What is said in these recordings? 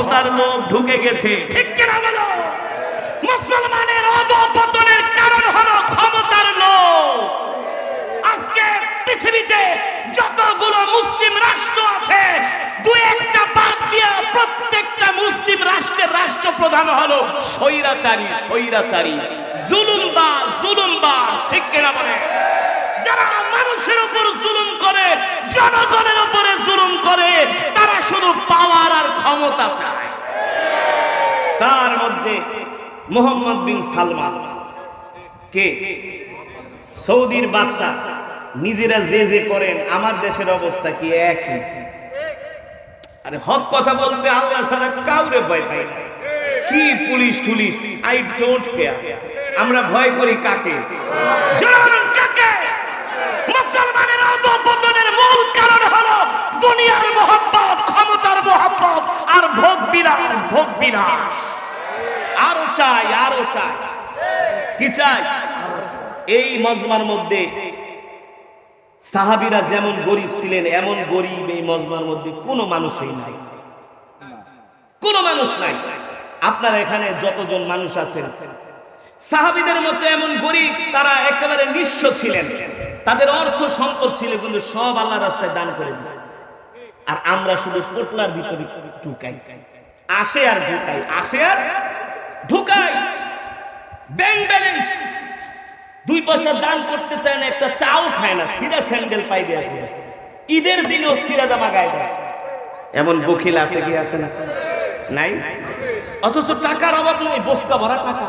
ক্ষমতার লোক ঢুকে গেছে। ঠিক কিনা বলো? মুসলমানের অধপতনের কারণ হলো ক্ষমতার লোক আজকে পৃথিবীতে যতগুলো মুসলিম রাষ্ট্র আছে দু একটা বাদ দিয়া প্রত্যেকটা মুসলিম রাষ্ট্রের রাষ্ট্রপ্রধান হলো স্বৈরাচারী স্বৈরাচারী। জুলুমবাজ জুলুমবাজ ঠিক কিনা বলে? যারা মানুষের উপর জুলুম করে, জনগণের উপরে জুলুম করে, তারা শুধু পাওয়ার আর ক্ষমতা চায়। তার মধ্যে মোহাম্মদ বিন সালমান। কে? সৌদির বাদশাহ। নিজেরা যে যে করেন, আমার দেশের অবস্থা কি একই? আরে হক কথা বলতে আল্লাহ ছাড়া কাউরে ভয় পাই না। কি পুলিশ টুলিশ আই ডোন্ট কেয়ার আমরা ভয় করি কাকে জনগণ কাকে মুসলমানের অধপতনের মূল কারণ হলো দুনিয়ার মোহাম্মত ক্ষমতার মোহাম্মত আর ভোগ বিলাস ভোগ বিলাস। আরও চাই আরও চাই। কি চাই? এই মজমার মধ্যে সাহাবিরা যেমন গরিব ছিলেন, এমন গরিব এই মজমার মধ্যে কোনো মানুষই নাই। কোনো মানুষ নাই। আপনার এখানে যতজন মানুষ আছেন, সাহাবিদের মতো এমন গরিব, তারা একেবারে নিঃস্ব ছিলেন। তাদের অর্থ সম্পদ ছিল, কিন্তু সব আল্লাহ রাস্তায় দান করে দিচ্ছে আর আমরা শুধু পোটলার ভিতরে ঢুকাই। আসে আর ঢুকাই। আসে আর ঢুকাই। ব্যাংক ব্যালেন্স দুই পয়সা দান করতে চায় না, একটা চাও খায় না, সিরা স্যান্ডেল পাই দেয়া। ঈদের দিনেও সিরা জামা গায়ে দেয়। এমন বকিল আছে কি আছে না? নাই? অথচ টাকার অভাব নেই, বস্তা ভরা টাকা।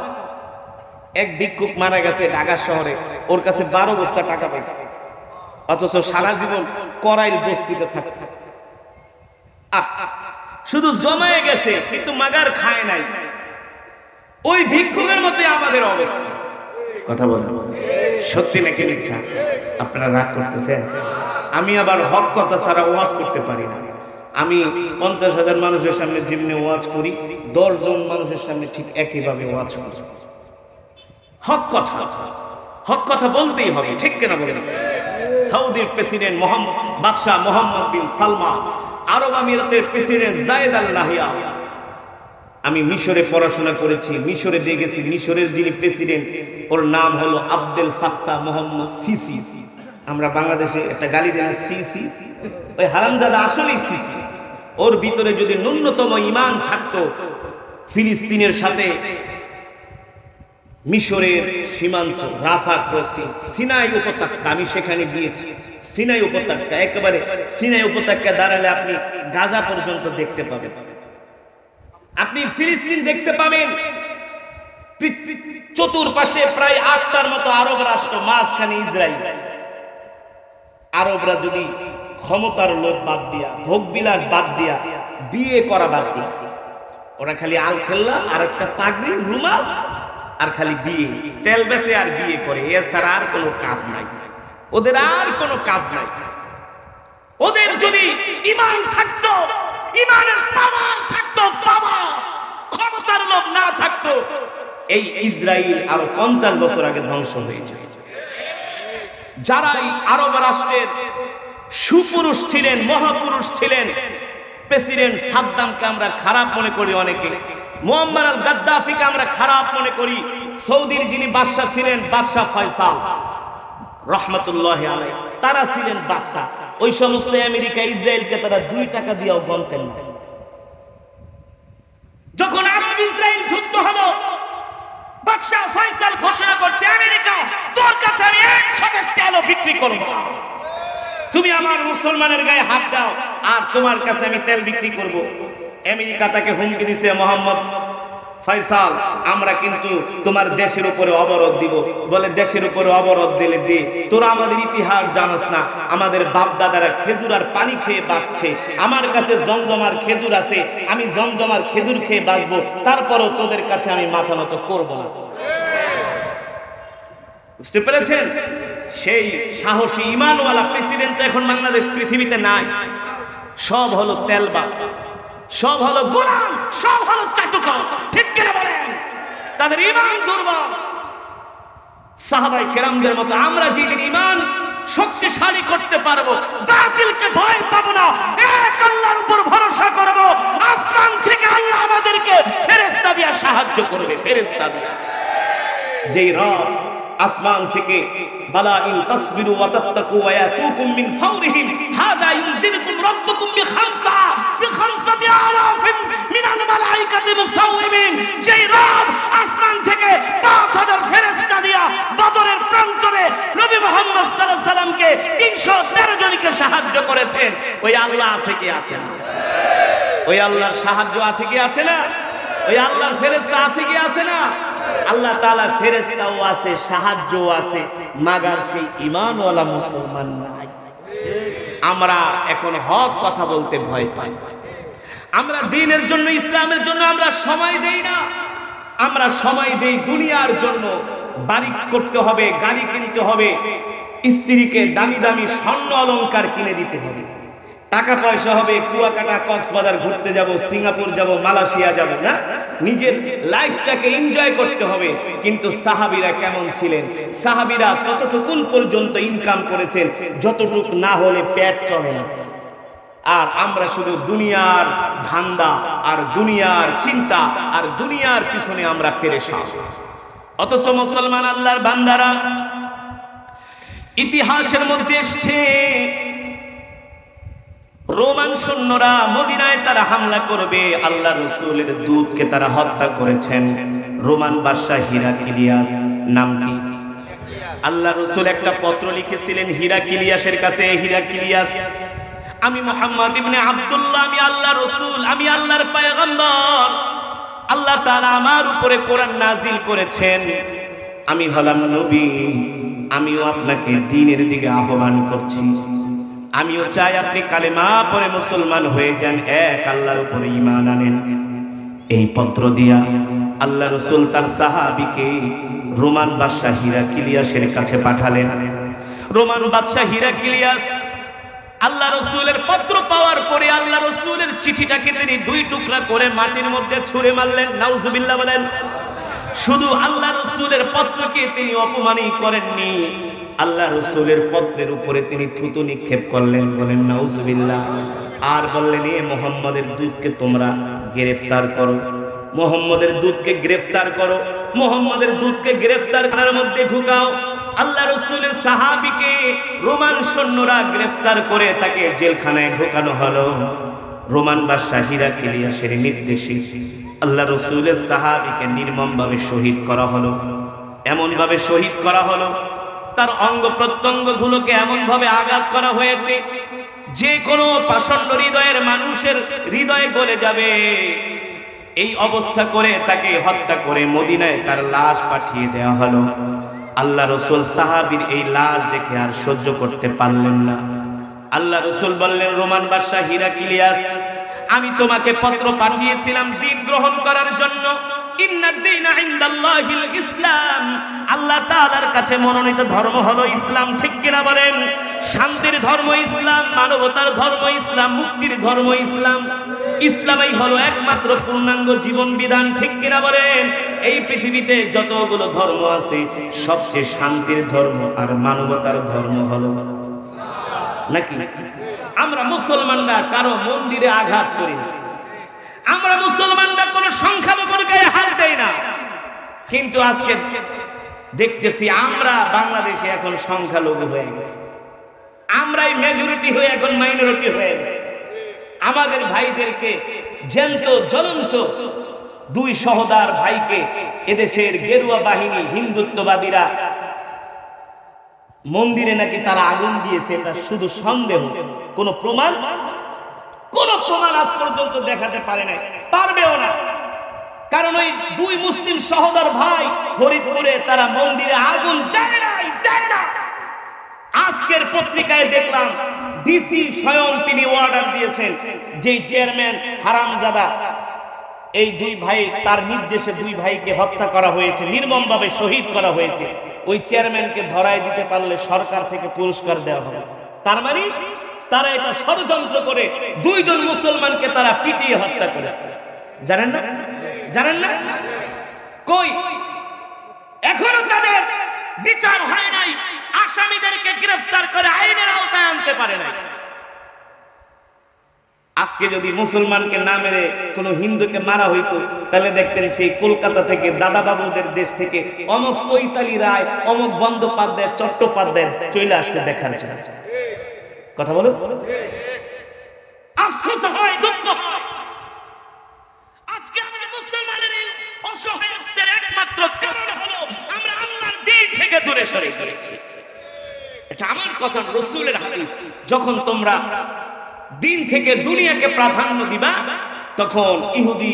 এক ভিক্ষুক মারা গেছে ঢাকা শহরে, ওর কাছে বারো বস্তা টাকা পাইছে। অথচ সারা জীবন করাইল বস্তিতে থাকছে। শুধু জমায়ে গেছে কিন্তু মাগার খায় নাই। ওই ভিক্ষুকের মধ্যে আমাদের অবস্থা। কথা বলতে সত্যি নাকি মিথ্যা? আপনারা রাগ করতেছেন? আমি আবার হক কথা ছাড়া ওয়াজ করতে পারি না। আমি পঞ্চাশ হাজার মানুষের সামনে যেমনি ওয়াজ করি দশ জন মানুষের সামনে ঠিক একইভাবে ওয়াজ করি। হক কথা। হক কথা বলতেই হবে ঠিক কেনা বলেন? সৌদির প্রেসিডেন্ট মোহাম্মদ বাদশাহ মোহাম্মদ বিন সালমান আরব আমিরাতের প্রেসিডেন্ট জায়েদ আল নাহিয়া। আমি মিশরে পড়াশোনা করেছি, মিশরে দিয়ে গেছি। মিশরের যিনি প্রেসিডেন্ট, ওর নাম হলো আব্দুল ফাত্তা মোহাম্মদ সিসি। আমরা বাংলাদেশে একটা গালি দেন সিসি। ওই হারামজাদা আসলেই সিসি। ওর ভিতরে যদি ন্যূনতম ইমান থাকতো, ফিলিস্তিনের সাথে মিশরের সীমান্ত, রাফা ক্রসিং, সিনাই উপত্যকা আমি সেখানে গিয়েছি। সিনাই উপত্যকা, একেবারে সিনাই উপত্যকা দাঁড়ালে আপনি গাজা পর্যন্ত দেখতে পাবেন। আপনি ফিলিস্তিন দেখতে পাবেন, চতুর্পাশে প্রায় আটটার মতো আরব রাষ্ট্র, মাঝখানে ইসরায়েল। আরবরা যদি ক্ষমতার লোভ বাদ দিয়া ভোগ বিলাস বাদ দিয়া বিয়ে করা বাদ দিয়া, ওরা খালি আল খেললা আর একটা পাগড়ি, রুমাল, আর খালি বিয়ে। তেল বেচে আর বিয়ে করে, এছাড়া আর কোনো কাজ নাই। ওদের আর কোনো কাজ নাই। ওদের যদি ইমান থাকতো, ইমানের পাওয়ার থাকতো পাওয়ার ক্ষমতার লোভ না থাকতো, এই ইসরায়েল আরও পঞ্চাশ বছর আগে ধ্বংস হয়েছে যারা এই আরব রাষ্ট্রের সুপুরুষ ছিলেন, মহাপুরুষ ছিলেন, প্রেসিডেন্ট সাদ্দামকে আমরা খারাপ মনে করি অনেকে মোহাম্মদ আল গাদ্দাফিকে আমরা খারাপ মনে করি, সৌদির যিনি বাদশাহ ছিলেন, বাদশাহ ফয়সাল। রহমতুল্লাহ আলাই তারা ছিলেন বাদশাহ। ওই সমস্ত আমেরিকা, ইসরায়েলকে তারা দুই টাকা দিয়েও গণতেন না। যখন আরব, ইসরায়েল যুদ্ধ হলো, বাদশাহ ফয়সাল ঘোষণা করছে, আমেরিকা, তোর কাছে আমি বিক্রি করব। তুমি আমার মুসলমানের গায়ে হাত দাও, আর তোমার কাছে আমি তেল বিক্রি করব। আমেরিকা তাকে হুমকি দিছে, মোহাম্মদ ফয়সাল আমরা কিন্তু তোমার দেশের উপরে অবরোধ দিব। বলে, দেশের উপরে অবরোধ দিলে দি। তোরা আমাদের ইতিহাস জানোস না। আমাদের বাপ দাদারা খেজুর আর পানি খেয়ে বাঁচছে। আমার কাছে জমজমার খেজুর আছে। আমি জমজমার খেজুর খেয়ে বাঁচবো। তারপরও তোদের কাছে আমি মাথা নত করব না। বুঝতে পেরেছেন? সেই সাহসী ইমানওয়ালা প্রেসিডেন্ট তো এখন বাংলাদেশ পৃথিবীতে নাই। সব হলো তেলবাস সব হলো গোলাম, সব হলো চাটুকা। ঠিক কিনা বলেন? তাদের ইমান দুর্বল। সাহাবাই কেরামদের মতো আমরা যেদিন ইমান শক্তিশালী করতে পারব, বাতিলকে ভয় পাবো না, এক আল্লাহর উপর ভরসা করব, আসমান থেকে আল্লাহ সাহায্য করবে ফেরেস্তা দিয়া। যেই রব আসমান থেকে, বালা ইন তাসবিরু ওয়া তাত্তাকু ওয়া ইয়াতুকুম মিন ফাওরিহিম, হাদা ইউনদিরকুম রাব্বুকুম বিখামসা, বিখামসাতি আলাফিন মিনাল মালাইকাতি মুসাওwiমিন যেই রব আসমান থেকে 5000 ফেরেশতা দিয়া বদরের প্রান্তরে নবী মুহাম্মদ সাল্লাল্লাহু আলাইহি সাল্লামকে 313 জনকে সাহায্য করেছেন। ওই আল্লাহ আছে কি আছে না? ওই আল্লাহর সাহায্য আছে কি আছে না? ওই আল্লাহর ফেরেশতা আছে কি আছে না? আল্লাহ তাআলা ফেরেশতাও আছে, সাহায্যও আছে, মাগার সেই ঈমানওয়ালা মুসলমান নাই। আমরা এখন হক কথা বলতে ভয় পাই। আমরা দিনের জন্য, ইসলামের জন্য আমরা সময় দেই না। আমরা সময় দেই দুনিয়ার জন্য। বাড়ি করতে হবে, গাড়ি কিনতে হবে, স্ত্রীকে দামি দামি স্বর্ণ অলংকার কিনে দিতে হবে। টাকা পয়সা হবে, কুয়াকাটা, কক্সবাজার ঘুরতে যাব, সিঙ্গাপুর যাব, মালয়েশিয়া যাব, না? নিজের লাইফটাকে এনজয় করতে হবে। কিন্তু সাহাবিরা কেমন ছিলেন? সাহাবিরা ততটুকুন পর্যন্ত ইনকাম করেছেন, যতটুক না হলে পেট চলে না। আর আমরা শুধু দুনিয়ার ধান্দা, আর দুনিয়ার চিন্তা, আর দুনিয়ার পিছনে আমরা পেরেশান। অথচ মুসলমান আল্লাহর বান্দারা ইতিহাসের মধ্যে এসছে রোমান সৈন্যরা মদিনায় তারা হামলা করবে, আল্লাহ রসুলের দূতকে তারা হত্যা করেছেন। রোমান বাদশাহ হিরাকিলিয়াস, নাম কি? আল্লাহ রসুল একটা পত্র লিখেছিলেন হিরাকিলিয়াসের কাছে, হিরাকিলিয়াস, আমি মোহাম্মদ ইবনে আব্দুল্লাহ, আমি আল্লাহ রসুল, আমি আল্লাহর পায়গম্বর। আল্লাহ তাআলা আমার উপরে কোরআন নাজিল করেছেন। আমি হলাম নবী, আমিও আপনাকে দিনের দিকে আহ্বান করছি। আমিও চাই আপনি কালেমা পরে মুসলমান হয়ে যান, এক আল্লাহর উপরে ঈমান আনেন। এই পত্র দিয়া আল্লাহ রসুল তার সাহাবিকে রোমান বাদশাহ হিরাকিলিয়াসের কাছে পাঠালেন। রোমান বাদশাহ হিরাকিলিয়াস আল্লাহ রসুলের পত্র পাওয়ার পরে আল্লাহ রসুলের চিঠিটাকে তিনি দুই টুকরা করে মাটির মধ্যে ছুঁড়ে মারলেন। নাউজুবিল্লাহ বলেন, শুধু আল্লাহ রসুলের পত্রকে তিনি অপমানই করেননি আল্লাহ রসুলের পত্রের উপরে তিনি থুতু নিক্ষেপ করলেন, বলেন, নাউজুবিল্লাহ। আর বললেন, এ মোহাম্মদের দূতকে তোমরা গ্রেফতার করো। মোহাম্মদের দূতকে গ্রেফতার করো। মোহাম্মদের দুধকে গ্রেফতার করার মধ্যে ঢুকাও। আল্লাহ রসুলের সাহাবিকে রোমান সৈন্যরা গ্রেফতার করে তাকে জেলখানায় ঢোকানো হলো। রোমান বা বাদশাহ হিরাকিলিয়াসের নির্দেশে আল্লাহ রসুলের সাহাবিকে নির্মমভাবে শহীদ করা হলো। এমনভাবে শহীদ করা হলো তার অঙ্গ প্রত্যঙ্গ গুলোকে এমন ভাবে আঘাত করা হয়েছে, যে কোনো পাষণ্ড হৃদয়ের মানুষের হৃদয়ে গলে যাবে। এই অবস্থা করে তাকে হত্যা করে মদিনায় তার লাশ পাঠিয়ে দেওয়া হলো। আল্লাহ রসুল সাহাবির এই লাশ দেখে আর সহ্য করতে পারলেন না। আল্লাহ রসুল বললেন, রোমান বাদশাহ হিরাকিলিয়াস আমি তোমাকে পত্র পাঠিয়েছিলাম দিন গ্রহণ করার জন্য। মনোনীত ধর্ম হলো ইসলাম, ঠিক কিনা বলেন? শান্তির ধর্ম ইসলাম, মানবতার ধর্ম ইসলাম, মুক্তির ধর্ম ইসলাম। ইসলামই হলো একমাত্র পূর্ণাঙ্গ জীবন বিধান, ঠিক কিনা বলেন? এই পৃথিবীতে যতগুলো ধর্ম আছে, সবচেয়ে শান্তির ধর্ম আর মানবতার ধর্ম হলো নাকি? আমরা মুসলমানরা কারও মন্দিরে আঘাত করি না। আমরা মুসলমানরা কোন সংখ্যালঘুর গায়ে হাত দেই না। কিন্তু আজকে দেখতেছি আমরা বাংলাদেশে এখন সংখ্যালঘু হয়ে গেছি। আমরাই মেজরিটি হয়ে এখন মাইনরিটি হয়ে গেছি। আমাদের ভাইদেরকে জ্যান্ত, জ্বলন্ত দুই সহদার ভাইকে এদেশের গেরুয়া বাহিনী হিন্দুত্ববাদীরা মন্দিরে নাকি তারা আগুন দিয়েছে, এটা শুধু সন্দেহ। কোনো প্রমাণ? কোন প্রমাণ আজ পর্যন্ত দেখাতে পারে নাই। পারবেও না। কারণ ওই দুই মুসলিম সহোদর ভাই ফরিদপুরে তারা মন্দিরে আগুন দেয় নাই, দেয় না। আজকের পত্রিকায় দেখলাম ডিসি স্বয়ং তিনি অর্ডার দিয়েছেন যে চেয়ারম্যান হারামজাদা, এই দুই ভাই, তার নির্দেশে দুই ভাইকে হত্যা করা হয়েছে, নির্মমভাবে শহীদ করা হয়েছে। ওই চেয়ারম্যানকে ধরায় দিতে পারলে সরকার থেকে পুরস্কার দেওয়া হবে। তার মানে তারা এটা ষড়যন্ত্র করে দুইজন মুসলমানকে তারা পিটিয়ে হত্যা করেছে। জানেন না? জানেন না? কই? এখনও তাদের বিচার হয় নাই। আসামিদেরকে গ্রেফতার করে আইনের আওতায় আনতে পারে নাই। আজকে যদি মুসলমানকে না মেরে কোনো হিন্দুকে মারা হইতো, তাহলে দেখতেন সেই কলকাতা থেকে দাদা বাবুদের দেশ থেকে অমক চৈতালি রায়, অমক বন্দ্যোপাধ্যায়, চট্টোপাধ্যায় চলে আসতে দেখার জন্য। কথা বলো আফসোস হয়, দুঃখ হয়। আজকে আমরা মুসলমানের এই অসহায়ত্বের একমাত্র কারণ হলো আমরা আল্লাহর দিন থেকে দূরে সরে এটা আমার কথা, রসুলের হাদিস। যখন তোমরা দিন থেকে দুনিয়াকে প্রাধান্য দিবা, তখন ইহুদি,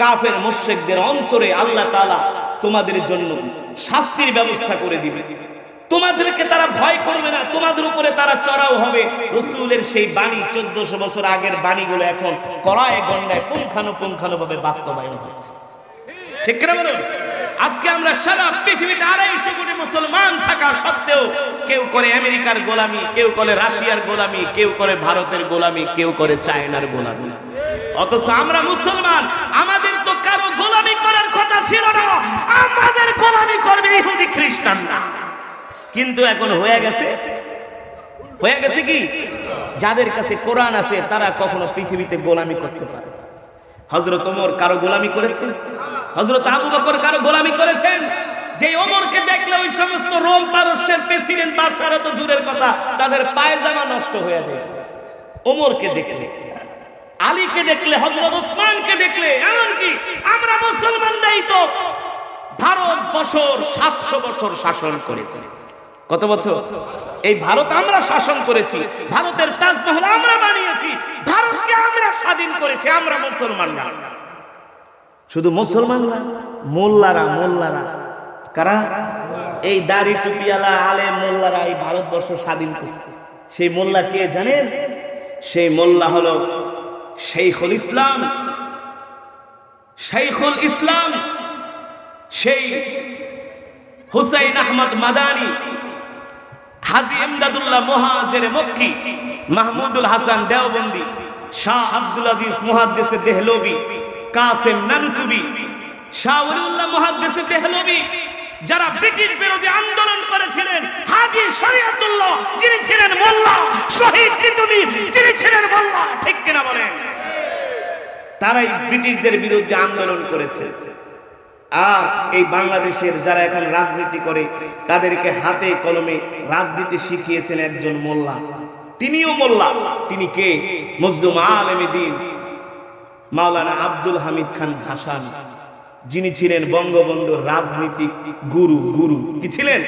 কাফের, মুশরিকদের অন্তরে আল্লাহ তাআলা তোমাদের জন্য শাস্তির ব্যবস্থা করে দিবে। তোমাদেরকে তারা ভয় করবে না, তোমাদের উপরে তারা চড়াও হবে। রসুলের সেই বাণী চোদ্দশো বছর আগের বাণীগুলো এখন কড়ায় গন্ডায় পুঙ্খানুপুঙ্খানু ভাবে বাস্তবায়ন হচ্ছে। ঠিক কিনা বলুন? আজকে আমরা সারা পৃথিবীতে আড়াইশো কোটি মুসলমান থাকা সত্ত্বেও কেউ করে আমেরিকার গোলামি, কেউ করে রাশিয়ার গোলামি, কেউ করে ভারতের গোলামি, কেউ করে চায়নার গোলামি। অথচ আমরা মুসলমান, আমাদের তো কারও গোলামি করার কথা ছিল না। আমাদের গোলামি করবে ইহুদি খ্রিস্টানরা। কিন্তু এখন হয়ে গেছে? হয়ে গেছে কি? যাদের কাছে কোরআন আছে, তারা কখনো পৃথিবীতে গোলামি করতে পারে হজরত ওমর কারও গোলামি করেছেন? হজরত আবু বকর কারও গোলামি করেছেন? যে ওমরকে দেখলে ওই সমস্ত রোম পারস্যের প্রেসিডেন্ট বাদশারা তো দূরের কথা, তাদের পায়জামা নষ্ট হয়ে যায়। ওমরকে দেখলে, আলীকে দেখলে হজরত ওসমানকে দেখলে, এমনকি আমরা মুসলমানরাই তো ভারত বছর সাতশো বছর শাসন করেছি। কত বছর? এই ভারত আমরা শাসন করেছি, ভারতের তাজমহল আমরা বানিয়েছি, ভারতকে আমরা স্বাধীন করেছি, আমরা মুসলমানরা শুধু মুসলমানরা মোল্লারা মোল্লারা। কারা? এই দাড়ি টুপিয়ালা আলে মোল্লারা এই ভারতবর্ষ স্বাধীন করছে। সেই মোল্লা কে জানেন? সেই মোল্লা হলো শেখুল ইসলাম। শেখুল ইসলাম, সেই হুসাইন আহমদ মাদানি। হাজি ইমদাদুল্লাহ মুহাজির মক্কি, মাহমুদুল হাসান দেওবন্দি, শাহ আব্দুল আজিজ মুহাদ্দিসে দেহলবি, কাসেম নানুতুবি শাহ ওলিউল্লাহ মুহাদ্দিসে দেহলবি, যারা ব্রিটিশ বিরোধী আন্দোলন করেছিলেন, হাজি শরিয়তুল্লাহ যিনি ছিলেন মোল্লা, শহীদ তিতুমি যিনি ছিলেন মোল্লা, ঠিক কিনা বলেন? তারাই ব্রিটিশদের বিরুদ্ধে আন্দোলন করেছে। আর এই বাংলাদেশের যারা এখন রাজনীতি করে, তাদেরকে হাতে কলমে রাজনীতি শিখিয়েছেন একজন মোল্লা। তিনিও মোল্লা। তিনি কে? মজলুম আলমী দিন। মাওলানা আব্দুল হামিদ খান ভাসান যিনি ছিলেন বঙ্গবন্ধুর রাজনীতি গুরু গুরু। কি ছিলেন?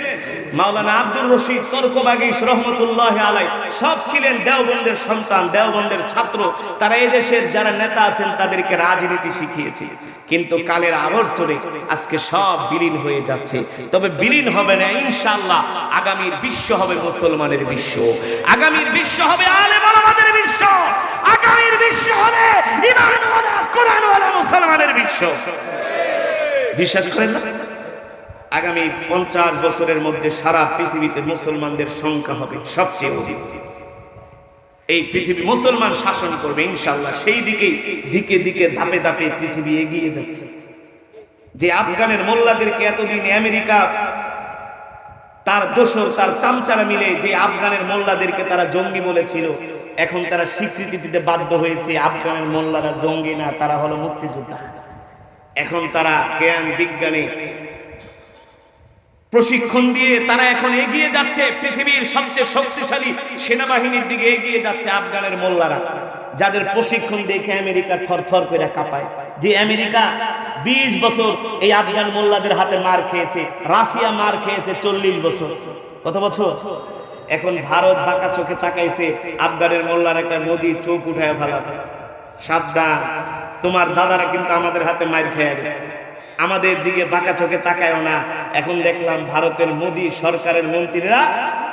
মাওলানা আব্দুর রশিদ তর্কবাগীশ রহমতুল্লাহ আলাই সব ছিলেন দেওবন্দের সন্তান, দেওবন্দের ছাত্র। তারা এই দেশের যারা নেতা আছেন, তাদেরকে রাজনীতি শিখিয়েছে। কিন্তু কালের আবর্তনে আজকে সব বিলীন হয়ে যাচ্ছে। তবে বিলীন হবে না, ইনশাআল্লাহ। আগামীর বিশ্ব হবে মুসলমানের বিশ্ব। আগামীর বিশ্ব হবে আলেম ওলামাদের বিশ্ব। আগামীর বিশ্ব হবে ইমানওয়ালা, কোরআনওয়ালা মুসলমানের বিশ্ব। বিশ্বাস করেন না? আগামী পঞ্চাশ বছরের মধ্যে সারা পৃথিবীতে মুসলমানদের সংখ্যা হবে সবচেয়ে অধিক। এই পৃথিবী মুসলমান শাসন করবে ইনশাল্লাহ সেই দিকেই দিকে দিকে ধাপে ধাপে পৃথিবী এগিয়ে যাচ্ছে। যে আফগানের মোল্লাদেরকে এতদিন আমেরিকা তার দোষর, তার চামচারা মিলে যে আফগানের মোল্লাদেরকে তারা জঙ্গি বলেছিল, এখন তারা স্বীকৃতি দিতে বাধ্য হয়েছে আফগানের মোল্লারা জঙ্গি না, তারা হলো মুক্তিযোদ্ধা। এখন তারা জ্ঞান, বিজ্ঞানে। প্রশিক্ষণ দিয়ে তারা এখন এগিয়ে যাচ্ছে, পৃথিবীর সবচেয়ে শক্তিশালী সেনাবাহিনীর দিকে এগিয়ে যাচ্ছে আফগানের মোল্লারা, যাদের প্রশিক্ষণ দেখে আমেরিকা থরথর করে কাঁপায়। যে আমেরিকা ২০ বছর এই আফগান মোল্লাদের হাতে মার খেয়েছে, রাশিয়া মার খেয়েছে চল্লিশ বছর। কত বছর? এখন ভারত বাঁকা চোখে তাকাইছে, আফগানের মোল্লার একটা নদী চোখ উঠায় ফেলাবে সাবধান। তোমার দাদারা কিন্তু আমাদের হাতে মার খেয়ে গেছে। আমাদের দিকে বাঁকা চোখে তাকায়ও না। এখন দেখলাম ভারতের মোদী সরকারের মন্ত্রীরা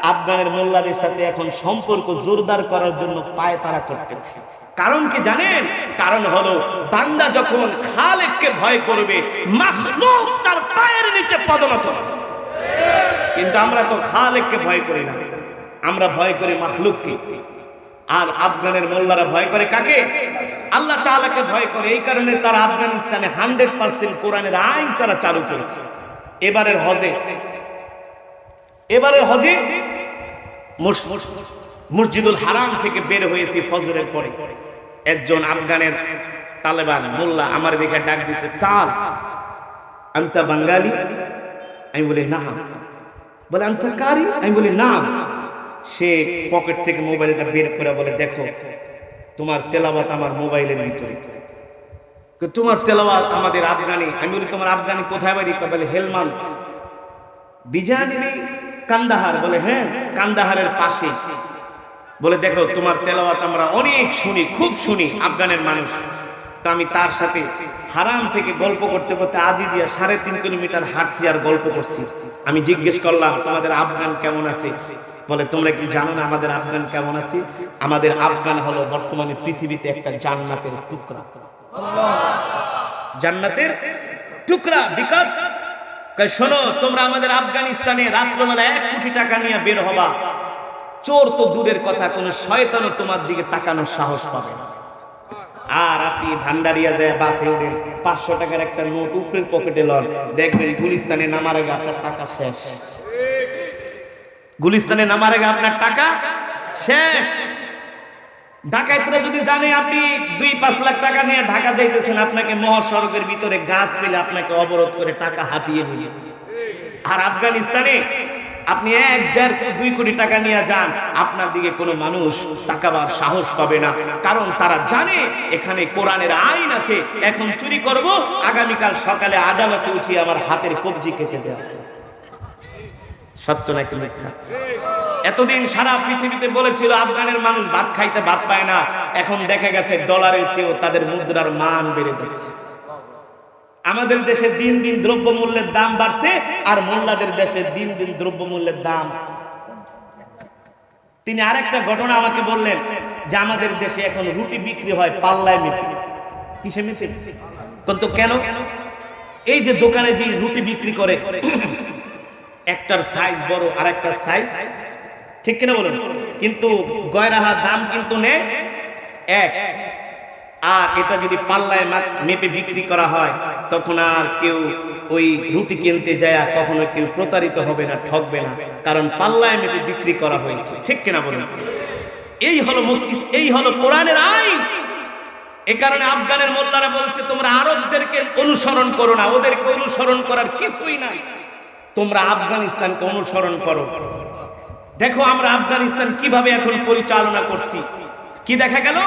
আফগানের মোল্লাদের সাথে এখন সম্পর্ক জোরদার করার জন্য পায় তারা করতেছে। কারণ কি জানেন? কারণ হলো বান্দা যখন খালেককে ভয় করবে, মাখলুক তার পায়ের নিচে পদনত। কিন্তু আমরা তো খালেককে ভয় করি না। আমরা ভয় করি মাখলুককে। আর আফগানের মোল্লারা ভয় করে কাকে? আল্লাহ তালাকে ভয় করে, এই কারণে তারা আফগানিস্তানে হান্ড্রেড পার্সেন্ট কোরআনের আইন তারা চালু করেছে। এবারের হজে। এবারের হজে মুস- মসজিদুল হারাম থেকে বের হয়েছি ফজরের পরে। একজন আফগানের তালেবান, মোল্লা, আমার দিকে ডাক দিছে, চাল, আন্তা বাঙালি আমি বলি, না। বলে, আন্তা কারি? আমি বলি, না। সে পকেট থেকে মোবাইলটা বের করে বলে, দেখো তোমার তেলাবাত আমার মোবাইলের ভিতরে। তোমার তেলাওয়াত আমাদের আফগানি, আমি বলি তোমার আফগানি কোথায় বাড়ি? বলে, হেলমান্দ। বিজানিবি কান্দাহার। বলে হ্যাঁ কান্দাহারের পাশে। বলে, দেখো, তোমার তেলাওয়াত আমরা অনেক শুনি, খুব শুনি, আফগানের মানুষ। তো আমি তার সাথে হারাম থেকে গল্প করতে করতে আজই দিয়া সাড়ে তিন কিলোমিটার হাঁটছি আর গল্প করছি। আমি জিজ্ঞেস করলাম, তোমাদের আফগান কেমন আছে? বলে, তোমরা কি জানো না আমাদের আফগান কেমন আছি? আমাদের আফগান হলো বর্তমানে পৃথিবীতে একটা জান্নাতের টুকরা। জান্নাতের টুকরা, বিকাশ। শোনো, তোমরা আমাদের আফগানিস্তানে রাত্রবেলা এক কোটি টাকা নিয়ে বের হবা। চোর তো দূরের কথা, কোন শয়তানও তোমার দিকে তাকানোর সাহস পাবে না। আর আপনি ভান্ডারিয়া যায় বাসে উঠেন পাঁচশো টাকার একটা নোট উপরের পকেটে লন। দেখবেন গুলিস্তানে নামার আগে আপনার টাকা শেষ। গুলিস্তানে নামার আগে আপনার টাকা শেষ। যদি জানে আপনি দুই পাঁচ লাখ টাকা নিয়ে ঢাকা যাইতেছেন, আপনাকে মহাসড়কের ভিতরে গাছ পেলে আপনাকে অবরোধ করে টাকা হাতিয়ে নিয়ে। আর আফগানিস্তানে আপনি এক দেড় দুই কোটি টাকা নিয়ে যান, আপনার দিকে কোনো মানুষ টাকাবার সাহস পাবে না। কারণ তারা জানে এখানে কোরআনের আইন আছে, এখন চুরি করব, আগামীকাল সকালে আদালতে উঠিয়ে আমার হাতের কবজি কেটে দেওয়া সত্য নাকি মিথ্যা? এতদিন সারা পৃথিবীতে বলেছিল, আফগানের মানুষ ভাত খাইতে ভাত পায় না। এখন দেখা গেছে ডলারের চেয়েও তাদের মুদ্রার মান বেড়ে যাচ্ছে। আমাদের দেশে দিন দিন দ্রব্য মূল্যের দাম বাড়ছে আর মোল্লাদের দেশে দিন দিন দ্রব্য মূল্যের দাম তিনি আরেকটা ঘটনা আমাকে বললেন যে আমাদের দেশে এখন রুটি বিক্রি হয় পাল্লায় মেপে কিসে মেপে কিন্তু কেন? এই যে দোকানে যে রুটি বিক্রি করে একটার সাইজ বড় আর একটা সাইজ ঠিক কিনা বলুন? কিন্তু গয়রাহা দাম কিন্তু নেয় এক। আর এটা যদি পাল্লায় মেপে বিক্রি করা হয়, তখন আর কেউ ওই রুটি কিনতে যায় কখনো কেউ প্রতারিত হবে না, ঠকবে না, কারণ পাল্লায় মেপে বিক্রি করা হয়েছে। ঠিক কিনা বলুন? এই হলো এই হলো কোরআনের আইন। এ কারণে আফগানের মোল্লারা বলছে, তোমরা আরবদেরকে অনুসরণ করো না, ওদেরকে অনুসরণ করার কিছুই নাই। তোমরা আফগানিস্তানকে অনুসরণ করো। দেখো আমরা আফগানিস্তান কীভাবে এখন পরিচালনা করছি। কি দেখা গেল?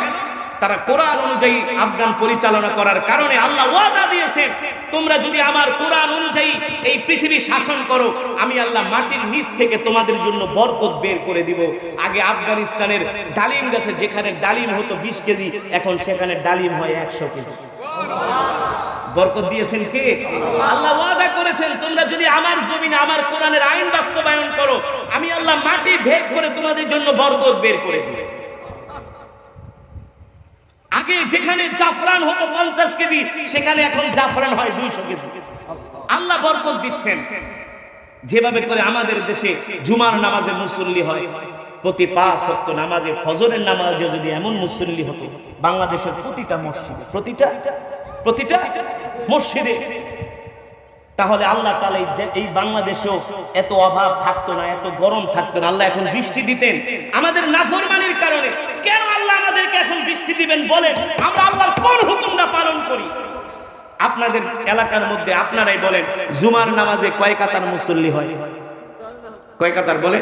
তারা কোরআন অনুযায়ী আফগান পরিচালনা করার কারণে আল্লাহ ওয়াদা দিয়েছেন, তোমরা যদি আমার কোরআন অনুযায়ী এই পৃথিবী শাসন করো, আমি আল্লাহ মাটির নিচ থেকে তোমাদের জন্য বরকত বের করে দিব। আগে আফগানিস্তানের ডালিম গাছে যেখানে ডালিম হতো বিশ কেজি, এখন সেখানে ডালিম হয় একশো কেজি। বরকত দিয়েছেন কে? আল্লাহ ওয়াদা করেছেন, তোমরা যদি আমার জমিনে, আমার কোরআনের আইন বাস্তবায়ন করো, আমি আল্লাহ মাটি ভেদ করে তোমাদের জন্য বরকত বের করে দেব। আগে যেখানে জাফরান হতো পঞ্চাশ কেজি, সেখানে এখন জাফরান হয় দুইশো কেজি। আল্লাহ বরকত দিচ্ছেন। যেভাবে করে আমাদের দেশে জুমার নামাজে মুসল্লি হয়, প্রতি পাঁচ সত্য নামাজে, ফজরের নামাজে যদি এমন মুসল্লি হতো, বাংলাদেশের প্রতিটা মসজিদে, প্রতিটা প্রতিটা মসজিদে। তাহলে আল্লাহ তালা এই বাংলাদেশেও এত অভাব থাকতো না, এত গরম থাকতো না। আল্লাহ এখন বৃষ্টি দিতেন। আমাদের নাফরমানির কারণে কেন আল্লাহ আমাদেরকে এখন বৃষ্টি দিবেন বলেন? আমরা আল্লাহর কোন হুকুমটা পালন করি? আপনাদের এলাকার মধ্যে আপনারাই বলেন, জুমার নামাজে কয় কাতার মুসল্লি হয়? কয় কাতার বলে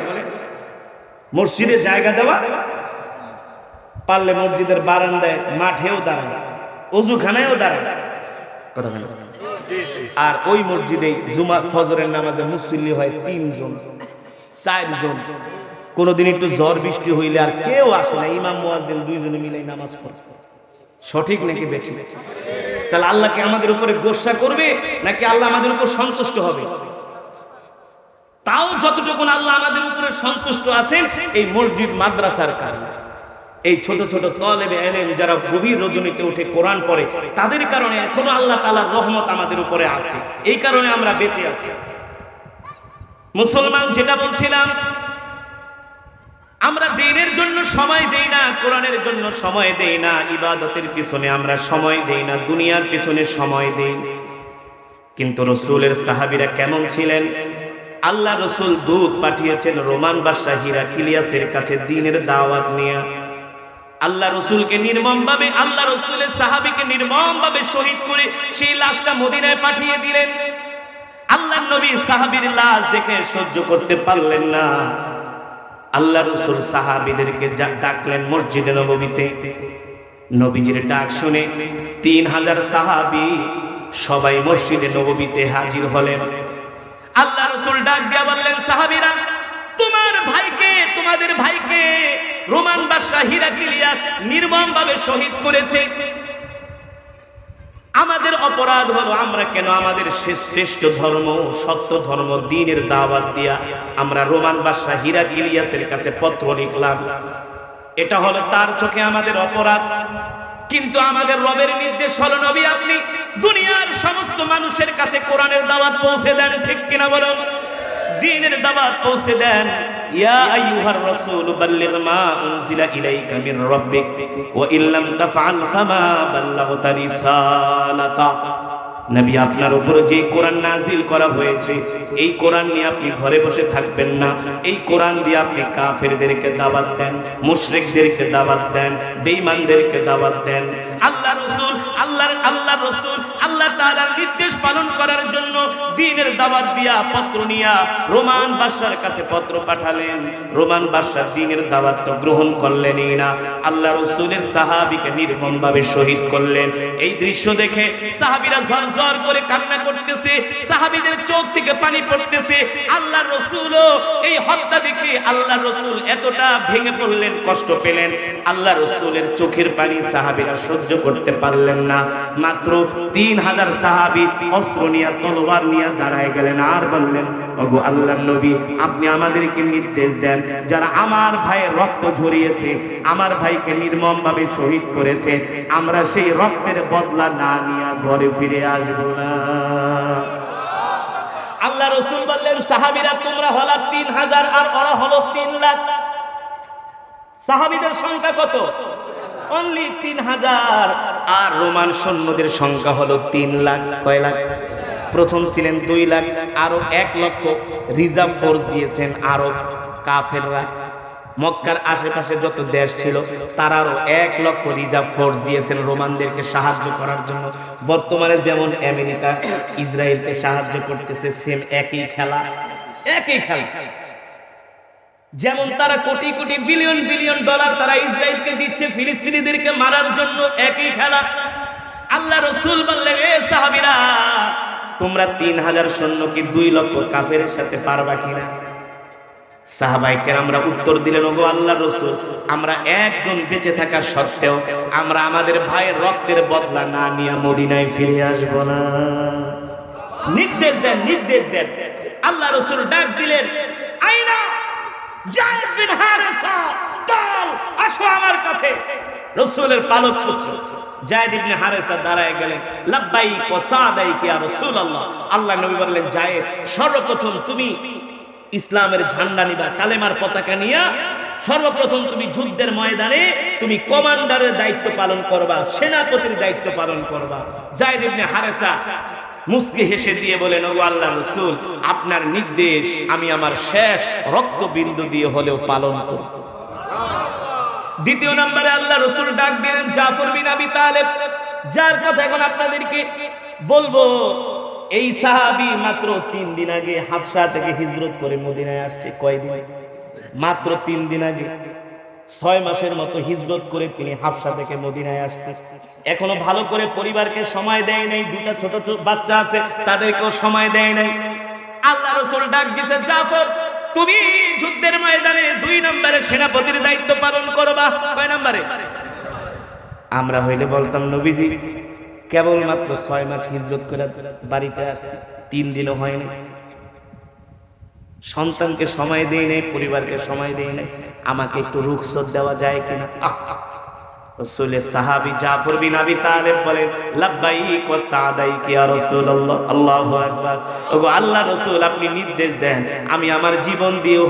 মসজিদে জায়গা দেওয়া, পারলে মসজিদের বারান্দায় মাঠেও দাঁড়ায় অজুখানায়ও দাঁড়ায়। কথা আর ওই মসজিদে জুমা ফজরের নামাজে মুসল্লি হয় তিনজন চারজন। কোনোদিন একটু ঝড় বৃষ্টি হইলে আর কেউ আসে না ইমাম মুয়াজ্জিন দুইজনে মিলে নামাজ পড়ে। সঠিক নাকি বেঠি তাহলে আল্লাহকে আমাদের উপরে গোসা করবে নাকি আল্লাহ আমাদের উপর সন্তুষ্ট হবে? তাও যতটুকু আল্লাহ আমাদের উপরে সন্তুষ্ট আছেন এই মসজিদ মাদ্রাসার কারণে। এই ছোট ছোট তলেবে এলেন যারা গভীর রজনীতে উঠে কোরআন পড়ে, তাদের কারণে এখনও আল্লাহ তালার রহমত আমাদের উপরে আছে। এই কারণে আমরা বেঁচে আছি। মুসলমান যেটা বলছিলাম, আমরা দিনের জন্য সময় দেই না, কোরআনের জন্য সময় দেই না, ইবাদতের পিছনে আমরা সময় দেই না, দুনিয়ার পিছনে সময় দেই। কিন্তু রসুলের সাহাবিরা কেমন ছিলেন? আল্লাহ রসুল দূত পাঠিয়েছেন রোমান বাদশাহ হিরা কিলিয়াসের কাছে দিনের দাওয়াত নিয়ে। আল্লাহ রসুলকে নির্মম ভাবে আল্লাহ রসুলের সাহাবিকে নির্মম ভাবে শহীদ করে সেই লাশটা মদিনায় পাঠিয়ে দিলেন। আল্লাহ নবী সাহাবীর লাশ দেখে সহ্য করতে পারলেন না। আল্লাহ রসুল সাহাবিদেরকে ডাকলেন মসজিদে নবীতে নবীজির ডাক শুনে তিন হাজার সাহাবি সবাই মসজিদে নবীতে হাজির হলেন। আল্লাহ রসুল ডাক দিয়া বললেন, সাহাবিরা, তোমার ভাইকে, তোমাদের ভাইকে রোমান বাদশাহ হিরাকিলিয়াস নির্মম ভাবে শহীদ করেছে। আমাদের অপরাধ হলো আমরা কেন আমাদের শ্রেষ্ঠ ধর্ম, সত্য ধর্ম দিনের দাওয়াত দিয়া আমরা রোমান বাদশাহ হীরা ইলিয়াসের কাছে পত্র লিখলাম। এটা হলো তার চোখে আমাদের অপরাধ। কিন্তু আমাদের রবের নির্দেশ হলো, নবী আপনি দুনিয়ার সমস্ত মানুষের কাছে কোরআনের দাওয়াত পৌঁছে দেন, ঠিক কিনা বলুন? দিনের দাওয়াত পৌঁছে দেন। ইয়া আইয়ুহার রাসূল, বাল্লিগ মা উনজিলা ইলাইকা মির রাব্বিক, ওয়া ইল্লাম তাফআল ফামা বাল্লাগতা রিসালাতা। নবী, আপনার উপরে যে কোরআন নাজিল করা হয়েছে, এই কোরআন নিয়ে আপনি ঘরে বসে থাকবেন না। এই কোরআন দিয়ে আপনি কাফেরদেরকে দাওয়াত দেন, মুশরিকদেরকে দাওয়াত দেন, বেঈমানদেরকে দাওয়াত দেন। আল্লাহ রাসূল, আল্লাহর আল্লাহ রাসূল, আল্লাহ তাআলার নির্দেশ পালন করার জন্য দ্বীনের দাওয়াত দিয়া পত্র নিয়া রোমান বাদশার কাছে পত্র পাঠালেন। রোমান বাদশাহ দ্বীনের দাওয়াত তো গ্রহণ করলেনই না। আল্লাহ রসুলের সাহাবীকে নির্মমভাবে শহীদ করলেন। এই দৃশ্য দেখে সাহাবীরা ঝরঝর করে কান্না করতেছে, সাহাবীদের চোখ থেকে পানি পড়তেছে। আল্লাহ রসুলও এই হত্যা দেখে আল্লাহ রসুল এতটা ভেঙে পড়লেন, কষ্ট পেলেন। আল্লাহ রসুলের চোখের পানি সাহাবিরা সহ্য করতে পারলেন না। মাত্র তিন হাজার সাহাবী অস্ত্র নিয়ে, তলোয়ার নিয়ে দাঁড়ায় গেলেন আর বললেন, ওগো আল্লাহ নবী, আপনি আমাদেরকে নির্দেশ দেন, যারা আমার ভাইয়ের রক্ত ঝরিয়েছে, আমার ভাইকে নির্মম ভাবে শহীদ করেছে, আমরা সেই রক্তের বদলা না নিয়ে ঘরে ফিরে আসব না। আল্লাহ রসুল বললেন, সাহাবিরা, তোমরা হলা তিন হাজার আর ওরা হলো তিন লাখ। সাহাবিদের সংখ্যা কত? অনলি তিন হাজার। আর রোমান সৈন্যদের সংখ্যা হলো তিন লাখ, কয় লাখ? প্রথম ছিলেন দুই লাখ আরও এক লক্ষ রিজার্ভ ফোর্স দিয়েছেন আরও কাফেররা। মক্কার আশেপাশে যত দেশ ছিল, তারারও এক লক্ষ রিজার্ভ ফোর্স দিয়েছেন রোমানদেরকে সাহায্য করার জন্য। বর্তমানে যেমন আমেরিকা, ইসরায়েলকে সাহায্য করতেছে, সেম একই খেলা। একই খেলা। যেমন তারা crore crore billion billion dollar তারা ইসরায়েলকে দিচ্ছে, ফিলিস্তিনিদেরকে মারার জন্য একই খেলা। আল্লাহ রসুল বললেন, এ সাহাবিরা, তোমরা তিন হাজার সৈন্যকে দুই লক্ষ কাফের সাথে পারবা কিনা? সাহাবাইকে আমরা উত্তর দিলেন, ওগো আল্লাহ রসুল, আমরা একজন বেঁচে থাকা সত্ত্বেও আমরা আমাদের ভাইয়ের রক্তের বদলা না নিয়ে মদিনায় ফিরে আসব না। নির্দেশ দেন নির্দেশ দেন। আল্লাহ রসুল ডাক দিলেন আইনা জায়েদ বিন হারেসা আসো আমার কাছে। রসুলের পালক পুত্র জায়েদ ইবনে হারেসা দাঁড়ায় গেলেন, লাব্বাইক সাদাইক ইয়া রাসূলুল্লাহ। আল্লাহ নবী বললেন, জায়েদ, সর্বপ্রথম তুমি ইসলামের ঝান্ডা নিবা, কালেমার পতাকা নিয়া, সর্বপ্রথম তুমি যুদ্ধের ময়দানে তুমি কমান্ডারের দায়িত্ব পালন করবা, সেনাপতির দায়িত্ব পালন করবা। জায়েদ ইবনে হারেসা মুস্কি হেসে দিয়ে বলেন, ওগো আল্লাহ রসুল, আপনার নির্দেশ আমি আমার শেষ রক্তবিন্দু দিয়ে হলেও পালন করব। দ্বিতীয় নম্বরে আল্লাহ রসুল ডাক দিলেন, জাফর বিন আবি তালেব, যার কথা এখন আপনাদেরকে বলব, এই সাহাবি মাত্র তিন দিন আগে হাফসা থেকে হিজরত করে মদিনায় আসছে। কয়দিন? মাত্র তিন দিন আগে। ছয় মাসের মতো হিজরত করে তিনি হাফসা থেকে মদিনায় আসছে। এখনও ভালো করে পরিবারকে সময় দেয় নাই দুটা ছোট ছোট বাচ্চা আছে, তাদেরকেও সময় দেয় নাই। আল্লাহ রসুল ডাক দিছে, জাফর, তুমি যুদ্ধের ময়দানে দুই নম্বরে সেনাপতির দায়িত্ব পালন করবা। কয় নম্বরে? আমরা হইলে বলতাম, নবীজি, কেবলমাত্র ছয় মাস হিজরত করে বাড়িতে আসছি, তিন দিনও হয়নি সন্তানকে সময় দেই নাই, পরিবারকে সময় দেই নাই। আমাকে একটু রুখসত দেওয়া যায় কিনা। রসুলের সাহাবি জাফর বিন আবি তালেব বলেন, লাব্বাইক ওয়া সাদাইক ইয়া রাসূলুল্লাহ। আল্লাহু আকবার। ওগো আল্লাহ রসুল, আপনি নির্দেশ দেন, আমি আমার জীবন দিয়েও